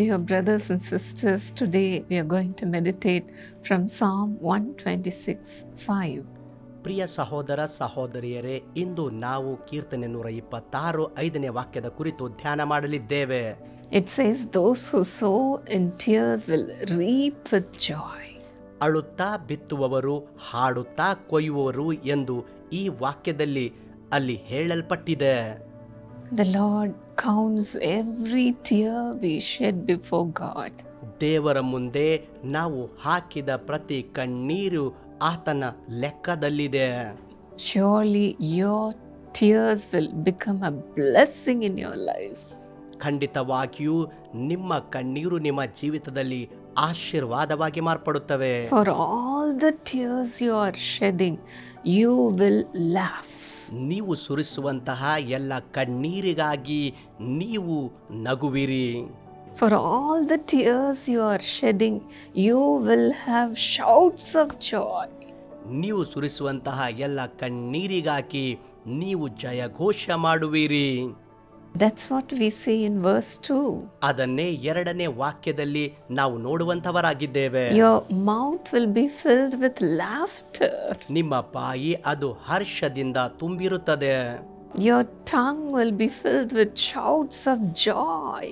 Dear brothers and sisters, today we are going to meditate from Psalm 126 5. ಪ್ರಿಯ ಸಹೋದರ ಸಹೋದರಿಯರೇ ಇಂದು ನಾವು ಕೀರ್ತನೆ ನೂರ ಇಪ್ಪತ್ತಾರು ಐದನೇ ವಾಕ್ಯದ ಕುರಿತು ಧ್ಯಾನ ಮಾಡಲಿದ್ದೇವೆ It says, Those who sow in tears will reap with joy. ಅಳುತ್ತಾ ಬಿತ್ತುವವರು ಹಾಡುತ್ತಾ ಕೊಯ್ಯುವವರು ಎಂದು ಈ ವಾಕ್ಯದಲ್ಲಿ ಅಲ್ಲಿ ಹೇಳಲ್ಪಟ್ಟಿದೆ the Lord counts every tear we shed before God ದೇವರ ಮುಂದೆ ನಾವು ಹಾಕಿದ ಪ್ರತಿ ಕಣ್ಣೀರು ಆತನ ಲೆಕ್ಕದಲ್ಲಿದೆ. Surely your tears will become a blessing in your life ಖಂಡಿತವಾಗಿಯೂ ನಿಮ್ಮ ಕಣ್ಣೀರು ನಿಮ್ಮ ಜೀವಿತದಲ್ಲಿ ಆಶೀರ್ವಾದವಾಗಿ ಮಾರ್ಪಡುತ್ತವೆ. For all the tears you are shedding you will laugh ನೀವು ಸುರಿಸುವಂತಹ ಎಲ್ಲ ಕಣ್ಣೀರಿಗಾಗಿ ನೀವು ನಗುವಿರಿ for all the tears you are shedding, you will have shouts of joy. ನೀವು ಸುರಿಸುವಂತಹ ಎಲ್ಲ ಕಣ್ಣೀರಿಗಾಗಿ ನೀವು ಜಯಘೋಷ ಮಾಡುವಿರಿ That's what we see in verse 2. ಅದನ್ನೇ ಎರಡನೇ ವಾಕ್ಯದಲ್ಲಿ ನಾವು ನೋಡುವಂತವರಾಗಿದ್ದೇವೆ Your mouth will be filled with laughter, ನಿಮ್ಮ ಬಾಯಿ ಅದು ಹರ್ಷದಿಂದ ತುಂಬಿರುತ್ತದೆ your tongue will be filled with shouts of joy.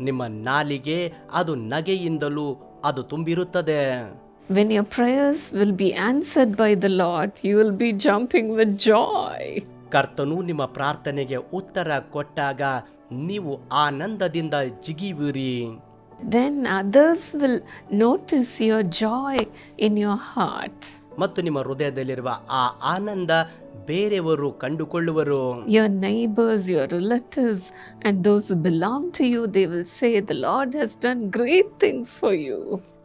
ನಿಮ್ಮ ನಾಲಿಗೆ ಅದು ನಗೆಯಿಂದಲೂ ಅದು ತುಂಬಿರುತ್ತದೆ When your prayers will be answered by the Lord, you will be jumping with joy. ಕರ್ತನು ನಿಮ್ಮ ಪ್ರಾರ್ಥನೆಗೆ ಉತ್ತರ ಕೊಟ್ಟಾಗ ನೀವು ಆನಂದದಿಂದ ಜಿಗಿವಿರಿ Then others will notice your joy in your heart. ಮತ್ತು ನಿಮ್ಮ ಹೃದಯದಲ್ಲಿರುವ ಆ ಆನಂದ ಬೇರೆಯವರು ಕಂಡುಕೊಳ್ಳುವರು Your neighbors, your relatives, and those who belong to you, they will say, The Lord has done great things for you.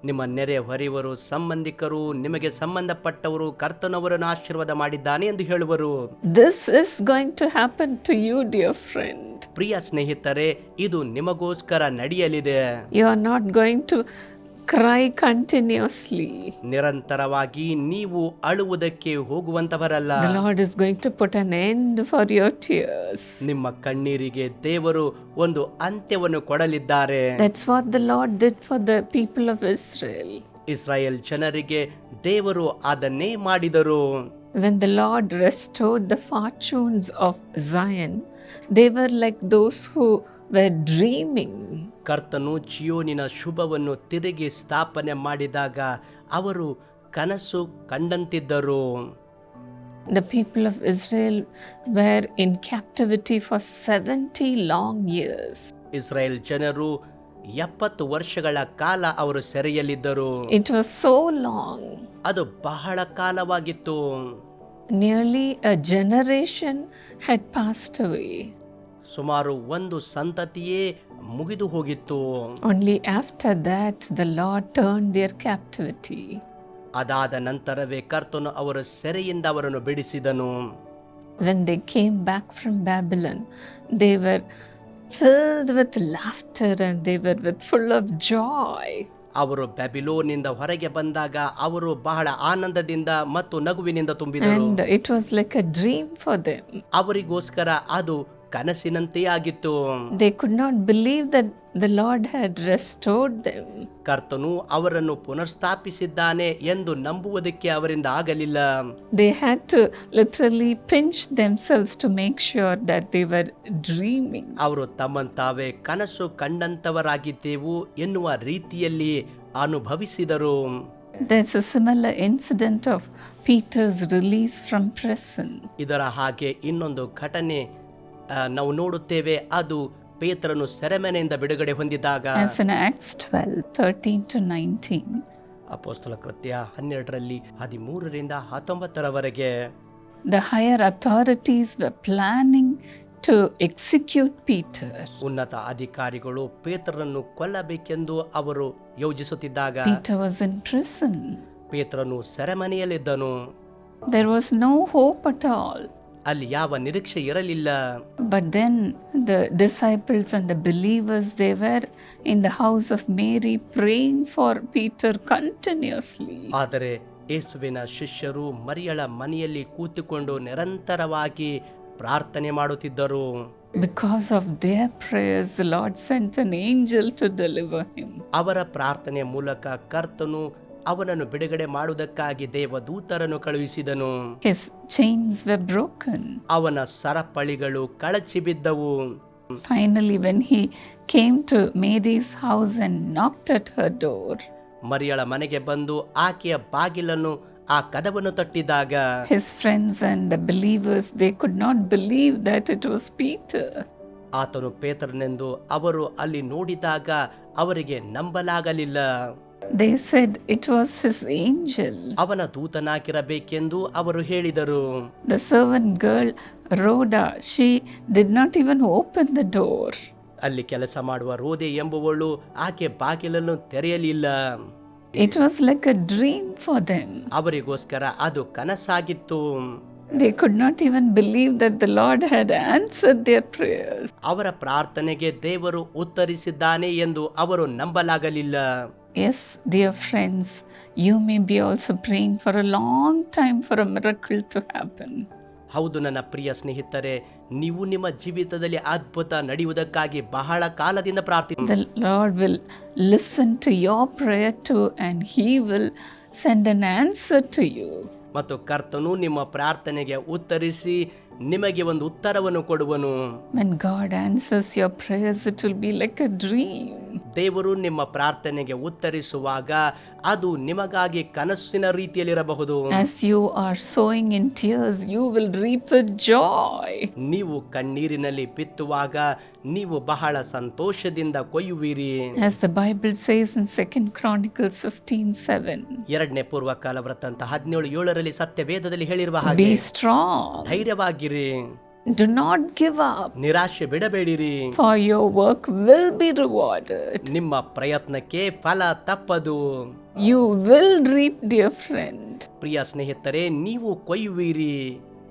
ನಿಮ್ಮ ನೆರೆ ಹೊರೆಯವರು ಸಂಬಂಧಿಕರು ನಿಮಗೆ ಸಂಬಂಧಪಟ್ಟವರು ಕರ್ತನವರನ್ನು ಆಶೀರ್ವಾದ ಮಾಡಿದ್ದಾನೆ ಎಂದು ಹೇಳುವರು. This is going to happen to you dear friend ಪ್ರಿಯ ಸ್ನೇಹಿತರೆ ಇದು ನಿಮಗೋಸ್ಕರ ನಡೆಯಲಿದೆ. You are not going to cry continuously ನಿರಂತರವಾಗಿ ನೀವು ಅಳುವುದಕ್ಕೆ ಹೋಗುವಂತವರಲ್ಲ. Lord is going to put an end for your tears ನಿಮ್ಮ ಕಣ್ಣೀರಿಗೆ ದೇವರು ಒಂದು ಅಂತ್ಯವನ್ನು ಕೊಡಲಿದ್ದಾರೆ. That's what the Lord did for the people of Israel Israel ಜನರಿಗೆ ದೇವರು ಅದನ್ನೇ ಮಾಡಿದರು. When the Lord restored the fortunes of Zion ದೇವರ್ like those who were dreaming. ಕರ್ತನು ಚಿಯೋನಿನ ಶುಭವನ್ನು ತಿರುಗಿ ಸ್ಥಾಪನೆ ಮಾಡಿದಾಗ ಅವರು ಕನಸು ಕಂಡಂತಿದ್ದರು The people of Israel were in captivity for 70 long years. ಇಸ್ರಾಯೇಲ್ ಜನರು ಎಪ್ಪತ್ತು ವರ್ಷಗಳ ಕಾಲ ಅವರು ಸೆರೆಯಲ್ಲಿದ್ದರು It was so long. ಅದು ಬಹಳ ಕಾಲವಾಗಿತ್ತು Nearly a generation had passed away. ಸುಮಾರು ಒಂದು ಸಂತತಿಯೇ ಮುಗಿದು ಹೋಗಿತ್ತು Only after that, the Lord turned their captivity. ಅದಾದ ನಂತರವೇ ಕರ್ತನು ಅವರ ಸೆರೆಯಿಂದ ಅವರನ್ನು ಬಿಡಿಸಿದನು When they came back from Babylon, they were filled with laughter and they were with full of joy. ಅವರು ಬ್ಯಾಬಿಲೋನಿಂದ ಹೊರಗೆ ಬಂದಾಗ ಅವರು ಬಹಳ ಆನಂದದಿಂದ ಮತ್ತು ನಗುವಿನಿಂದ ತುಂಬಿದರು And it was like a dream for them. ಅವರಿಗೋಸ್ಕರ ಅದು ಕನಸಿನಂತೆ ಆಗಿತ್ತು they could not believe that the Lord had restored them. ಕರ್ತನು ಅವರನ್ನು ಪುನರ್ಸ್ಥಾಪಿಸಿದ್ದಾನೆ ಎಂದು ನಂಬುವುದಕ್ಕೆ ಅವರಿಂದ ಆಗಲಿಲ್ಲ They had to literally pinch themselves to make sure that they were dreaming. ಅವರು ತಮ್ಮಂತಾವೇ ಕನಸು ಕಂಡಂತವರಾಗಿದ್ದೆವು ಎನ್ನುವ ರೀತಿಯಲ್ಲಿ ಅನುಭವಿಸಿದರು There's a similar incident of Peter's release from prison. ಇದರ ಹಾಗೆ ಇನ್ನೊಂದು ಘಟನೆ ನಾವು ನೋಡುತ್ತೇವೆ ಅದು ಪೇತ್ರನು ಸೆರೆಮನೆಯಿಂದ ಬಿಡುಗಡೆ ಹೊಂದಿದಾಗ As in Acts 12 13 to 19. ಅಪೋಸ್ತಲ ಕೃತ್ಯ ಹನ್ನೆರಡರಲ್ಲಿ ಹದಿಮೂರರಿಂದ ಹತ್ತೊಂಬತ್ತರವರೆಗೆ the higher authorities planning to execute Peter Peter. ಉನ್ನತ ಅಧಿಕಾರಿಗಳು ಪೇತ್ರನನ್ನು ಕೊಲ್ಲಬೇಕೆಂದು ಅವರು ಯೋಜಿಸುತ್ತಿದ್ದಾಗ Peter was in prison. ಪೇತ್ರನು ಸೆರೆಮನೆಯಲ್ಲಿದ್ದನು there was no hope at all. ಅಲ್ಲಿ ಯಾವ ನಿರೀಕ್ಷೆ ಇರಲಿಲ್ಲ. But then the disciples and the believers they were in the house of Mary praying for Peter continuously ಆದರೆ ಯೇಸುವಿನ ಶಿಷ್ಯರು ಮರಿಯಳ ಮನೆಯಲ್ಲಿ ಕೂತುಕೊಂಡು ನಿರಂತರವಾಗಿ ಪ್ರಾರ್ಥನೆ ಮಾಡುತ್ತಿದ್ದರು. Because of their prayers Lord sent an angel to deliver him. ಅವರ ಪ್ರಾರ್ಥನೆ ಮೂಲಕ ಕರ್ತನು ಅವನನ್ನು ಬಿಡುಗಡೆ ಮಾಡುವುದಕ್ಕಾಗಿ ದೇವ ದೂತರನ್ನು ಕಳುಹಿಸಿದನು ಅವನ ಸರಪಳಿಗಳು ಕಳಚಿ ಬಿದ್ದವು. Finally when he came to Mary's house door ಮರಿಯಳ ಮನೆಗೆ ಬಂದು ಆಕೆಯ ಬಾಗಿಲನ್ನು ಆ ಕದವನ್ನು ತಟ್ಟಿದಾಗ his friends and believers they could not believe that it was Pete ಆತನು ಪೇತ್ರನೆಂದು ಅವರು ಅಲ್ಲಿ ನೋಡಿದಾಗ ಅವರಿಗೆ ನಂಬಲಾಗಲಿಲ್ಲ. They said it was his angel ಅವನ ದೂತನಾಗಿರಬೇಕೆಂದು ಅವರು ಹೇಳಿದರು. The servant girl Rhoda she did not even open the door ಅಲ್ಲಿ ಕೆಲಸ ಮಾಡುವ ರೋದೆ ಎಂಬುವಳು ಆಕೆ ಬಾಗಿಲನ್ನು ತೆರೆಯಲಿಲ್ಲ. It was like a dream for them ಅವರಿಗೋಸ್ಕರ ಅದು ಕನಸಾಗಿತ್ತು. They could not even believe that the Lord had answer their prayers ಅವರ ಪ್ರಾರ್ಥನೆಗೆ ದೇವರು ಉತ್ತರಿಸಿದ್ದಾನೆ ಎಂದು ಅವರು ನಂಬಲಾಗಲಿಲ್ಲ. Yes, dear friends, you may be also praying for a long time for a miracle to happen. ಹೌದು ನನ್ನ ಪ್ರಿಯ ಸ್ನೇಹಿತರೆ ನೀವು ನಿಮ್ಮ ಜೀವಿತದಲ್ಲಿ ಅದ್ಭುತ ನಡೆಯುವುದಕ್ಕಾಗಿ ಬಹಳ ಕಾಲದಿಂದ ಪ್ರಾರ್ಥಿಸಿ Lord will listen to your prayer to and he will send an answer to you ಮತ್ತು ಕರ್ತನು ನಿಮ್ಮ ಪ್ರಾರ್ಥನೆಗೆ ಉತ್ತರಿಸಿ ನಿಮಗೆ ಒಂದು ಉತ್ತರವನ್ನು ಕೊಡುವನು. When God answers your prayers it will be like a dream ದೇವರು ನಿಮ್ಮ ಪ್ರಾರ್ಥನೆಗೆ ಉತ್ತರಿಸುವಾಗ ಅದು ನಿಮಗಾಗಿ ಕನಸಿನ ರೀತಿಯಲ್ಲಿರಬಹುದು As you are sowing in tears, you will reap with joy. ನೀವು ಕಣ್ಣೀರಿನಲ್ಲಿ ಬಿತ್ತುವಾಗ ನೀವು ಬಹಳ ಸಂತೋಷದಿಂದ ಕೊಯ್ಯುವಿರಿ As the Bible says in 2 Chronicles 15 7. ಎರಡನೇ ಪೂರ್ವಕಾಲ ಕಾಲ ವೃತ್ತಂತ ಹದಿನೇಳು ಏಳರಲ್ಲಿ ಸತ್ಯ ವೇದದಲ್ಲಿ ಹೇಳಿರುವ ಹಾಗೆ Be strong. ಧೈರ್ಯವಾಗಿರಿ Do not give up, ನಿರಾಶೆ ಬಿಡಬೇಡಿರಿ for your work will be rewarded. ನಿಮ್ಮ ಪ್ರಯತ್ನಕ್ಕೆ ಫಲ ತಪ್ಪದು You will reap, dear friend. ಪ್ರಿಯ ಸ್ನೇಹಿತರೆ ನೀವು ಕೊಯ್ಯುವಿರಿ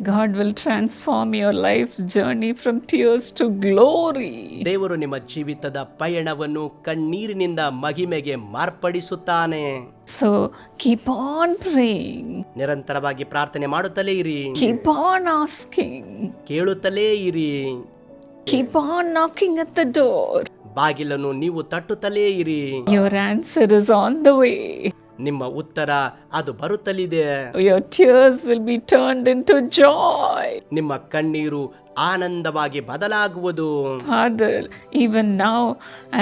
God will transform your life journey from tears to glory ದೇವರು ನಿಮ್ಮ ಜೀವಿತದ ಪಯಣವನ್ನು ಕಣ್ಣೀರಿನಿಂದ ಮಹಿಮೆಗೆ ಮಾರ್ಪಡಿಸುತ್ತಾನೆ. ಸೊ ಕೀಪ್ ಆನ್ ಪ್ರೇಯಿಂಗ್ ನಿರಂತರವಾಗಿ ಪ್ರಾರ್ಥನೆ ಮಾಡುತ್ತಲೇ ಇರಿ. ಕೀಪ್ ಆನ್ ಆಸ್ಕಿಂಗ್ ಕೇಳುತ್ತಲೇ ಇರಿ. Keep on knocking at the door ಬಾಗಿಲನ್ನು ನೀವು ತಟ್ಟುತ್ತಲೇ ಇರಿ. Your answer is on the way. ನಿಮ್ಮ ಉತ್ತರ ಅದು ಬರುತ್ತಲಿದೆ Your tears will be turned into joy. ನಿಮ್ಮ ಕಣ್ಣೀರು ಆನಂದವಾಗಿ ಬದಲಾಗುವುದು Father, even now,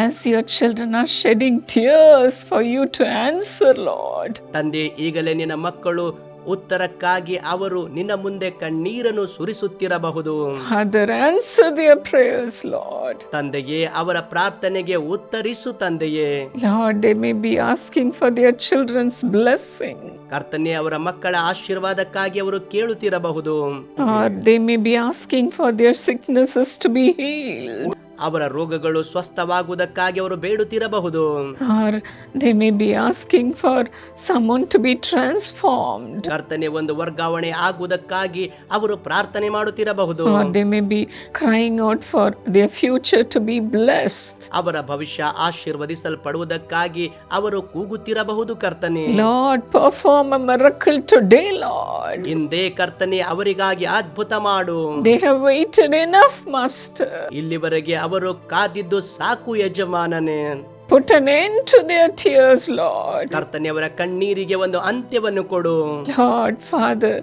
as your children are shedding tears for you to answer, Lord, ತಂದೆ ಈಗಲೇ ನಿನ್ನ ಮಕ್ಕಳು ಉತ್ತರಕ್ಕಾಗಿ ಅವರು ನಿನ್ನ ಮುಂದೆ ಕಣ್ಣೀರನ್ನು ಸುರಿಸುತ್ತಿರಬಹುದು. ತಂದೆಯೇ ಅವರ ಪ್ರಾರ್ಥನೆಗೆ ಉತ್ತರಿಸು ತಂದೆಯೇ. Lord may be asking for their children's blessing ಕರ್ತನೆ ಅವರ ಮಕ್ಕಳ ಆಶೀರ್ವಾದಕ್ಕಾಗಿ ಅವರು ಕೇಳುತ್ತಿರಬಹುದು. ಅವರ ರೋಗಗಳು ಸ್ವಸ್ಥವಾಗುವುದಕ್ಕಾಗಿ ಅವರು ಬೇಡುತ್ತಿರಬಹುದು. ಅವರು they may be asking for someone be transformed. ಕರ್ತನೇ ಒಂದು ವರ್ಗಾವಣೆ ಆಗುವುದಕ್ಕಾಗಿ ಅವರು ಪ್ರಾರ್ಥನೆ ಮಾಡುತ್ತಿರಬಹುದು. They may be crying out for their future to be blessed. ಅವರ ಭವಿಷ್ಯ ಆಶೀರ್ವದಿಸಲ್ಪಡುವುದಕ್ಕಾಗಿ ಅವರು ಕೂಗುತ್ತಿರಬಹುದು ಕರ್ತನೆ Lord perform a miracle today day Lord. ಹಿಂದೇ ಕರ್ತನೇ ಅವರಿಗಾಗಿ ಅದ್ಭುತ ಮಾಡು. They waited enough master. ಇಲ್ಲಿವರೆಗೆ ಅವರು ಕಾದಿದ್ದು ಸಾಕು ಯಜಮಾನನೇ Put an end to their tears, Lord. ಕರ್ತನೆ ಅವರ ಕಣ್ಣೀರಿಗೆ ಒಂದು ಅಂತ್ಯವನ್ನು ಕೊಡು Lord, Father,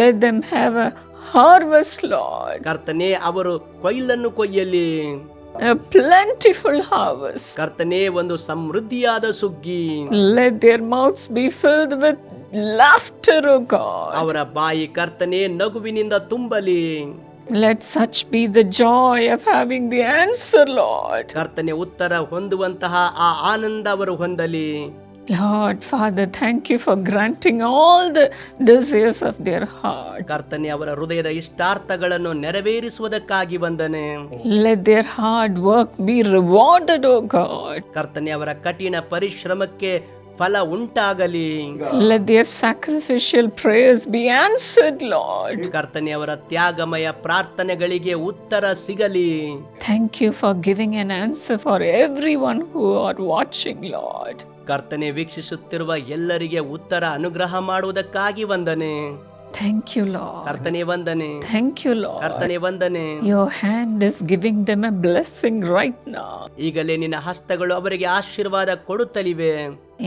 let them have a harvest, Lord. ಕರ್ತನೆ ಅವರು ಕೊಯ್ಲನ್ನು ಕೊಯ್ಯಲಿ A plentiful harvest. ಕರ್ತನೆ ಒಂದು ಸಮೃದ್ಧಿಯಾದ ಸುಗ್ಗಿ Let their mouths be filled with laughter, O God. ಅವರ ಬಾಯಿ ಕರ್ತನೆ ನಗುವಿನಿಂದ ತುಂಬಲಿ Let such be the joy of having the answer, Lord. ಕರ್ತನೆ ಉತ್ತರ ಹೊಂದುವಂತಹ ಆ ಆನಂದ ಅವರು ಹೊಂದಲಿ Lord, Father, thank you for granting all the desires of their heart. ಕರ್ತನೆ ಅವರ ಹೃದಯದ ಇಷ್ಟಾರ್ಥಗಳನ್ನು ನೆರವೇರಿಸುವುದಕ್ಕಾಗಿ ಬಂದನೆ Let their hard work be rewarded, O God. ಕರ್ತನೆ ಅವರ ಕಠಿಣ ಪರಿಶ್ರಮಕ್ಕೆ ಫಲ ಉಂಟಾಗಲಿ Let their sacrificial prayers be answered, Lord. ಕರ್ತನೆ ಅವರ ತ್ಯಾಗಮಯ ಪ್ರಾರ್ಥನೆಗಳಿಗೆ ಉತ್ತರ ಸಿಗಲಿ Thank you for giving an answer for everyone who are watching, Lord. ಕರ್ತನೆ ವೀಕ್ಷಿಸುತ್ತಿರುವ ಎಲ್ಲರಿಗೆ ಉತ್ತರ ಅನುಗ್ರಹ ಮಾಡುವುದಕ್ಕಾಗಿ ವಂದನೆ Thank you, Lord. ಕರ್ತನೆ ವಂದನೆ Thank you, Lord. ಕರ್ತನೆ ವಂದನೆ Your hand is giving them a blessing right now. ಈಗಲೇ ನಿನ್ನ ಹಸ್ತಗಳು ಅವರಿಗೆ ಆಶೀರ್ವಾದ ಕೊಡುತ್ತಲಿವೆ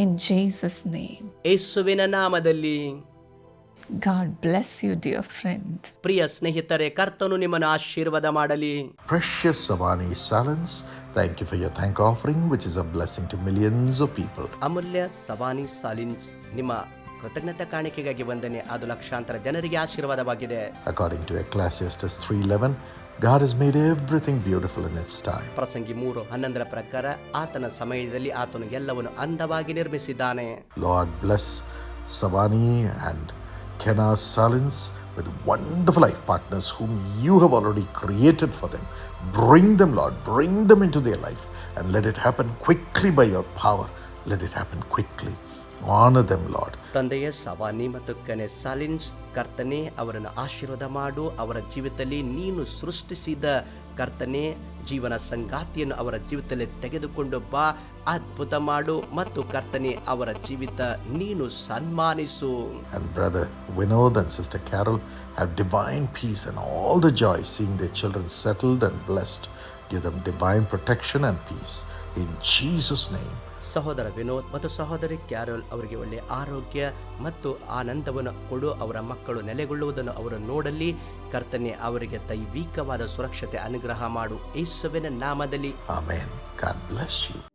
In Jesus' name. ಯೇಸುವಿನ ನಾಮದಲ್ಲಿ God bless you, dear friend. ಪ್ರಿಯ ಸ್ನೇಹಿತರೆ ಕರ್ತನು ನಿಮ್ಮನ್ನು ಆಶೀರ್ವಾದ ಮಾಡಲಿ Precious Savani Salins, thank you for your thank offering, which is a blessing to millions of people. ಅಮೂಲ್ಯ ಸವಾನಿ ಸಾಲಿನ್ಸ್ ನಿಮ್ಮ ಕೃತಜ್ಞತಾ ಕಾಣಿಕೆಗಾಗಿ ವಂದನೆ ಅದು ಲಕ್ಷಾಂತರ ಜನರಿಗೆ ಆಶೀರ್ವಾದವಾಗಿದೆ According to Ecclesiastes 3:11, God has made everything beautiful in its time. ಪ್ರಸಂಗಿ ಮೂರು ಹನ್ನೊಂದರ ಪ್ರಕಾರ ಆತನ ಸಮಯದಲ್ಲಿ ಆತನು ಎಲ್ಲವನ್ನು ಅಂದವಾಗಿ ನಿರ್ಮಿಸಿದ್ದಾನೆ Lord bless Savani and Kenna Salins with wonderful life partners whom you have already created for them. Bring them, Lord, bring them into their life and let it happen quickly by your power. Let it happen quickly. Honour them Lord ತಂದೆಯ ಸವಾನಿ ಮತ್ತು ಕನೆ ಸಾಲಿನ್ಸ್ ಕರ್ತನೆ ಅವರನ್ನು ಆಶೀರ್ವಾದ ಮಾಡು. ಅವರ ಜೀವಿತದಲ್ಲಿ ನೀನು ಸೃಷ್ಟಿಸಿದ ಕರ್ತನೆ ಜೀವನ ಸಂಗಾತಿಯನ್ನು ಅವರ ಜೀವಿತದಲ್ಲಿ ತೆಗೆದುಕೊಂಡು ಬಾ ಅದ್ಭುತ ಮಾಡು ಮತ್ತು ಕರ್ತನೆ ಅವರ ಜೀವಿತ ನೀನು ಸನ್ಮಾನಿಸು. And brother Vinod and sister Carol have divine peace and all the joy seeing the children settled blessed give them protection and peace in Jesus name ಸಹೋದರ ವಿನೋದ್ ಮತ್ತು ಸಹೋದರಿ ಕ್ಯಾರೋಲ್ ಅವರಿಗೆ ಒಳ್ಳೆಯ ಆರೋಗ್ಯ ಮತ್ತು ಆನಂದವನ್ನು ಕೊಡು. ಅವರ ಮಕ್ಕಳು ನೆಲೆಗೊಳ್ಳುವುದನ್ನು ಅವರು ನೋಡಲಿ. ಕರ್ತನೆ, ಅವರಿಗೆ ದೈವಿಕವಾದ ಸುರಕ್ಷತೆ, ಅನುಗ್ರಹ ಮಾಡು. ಯೇಸುವಿನ ನಾಮದಲ್ಲಿ. ಆಮೆನ್. God bless you.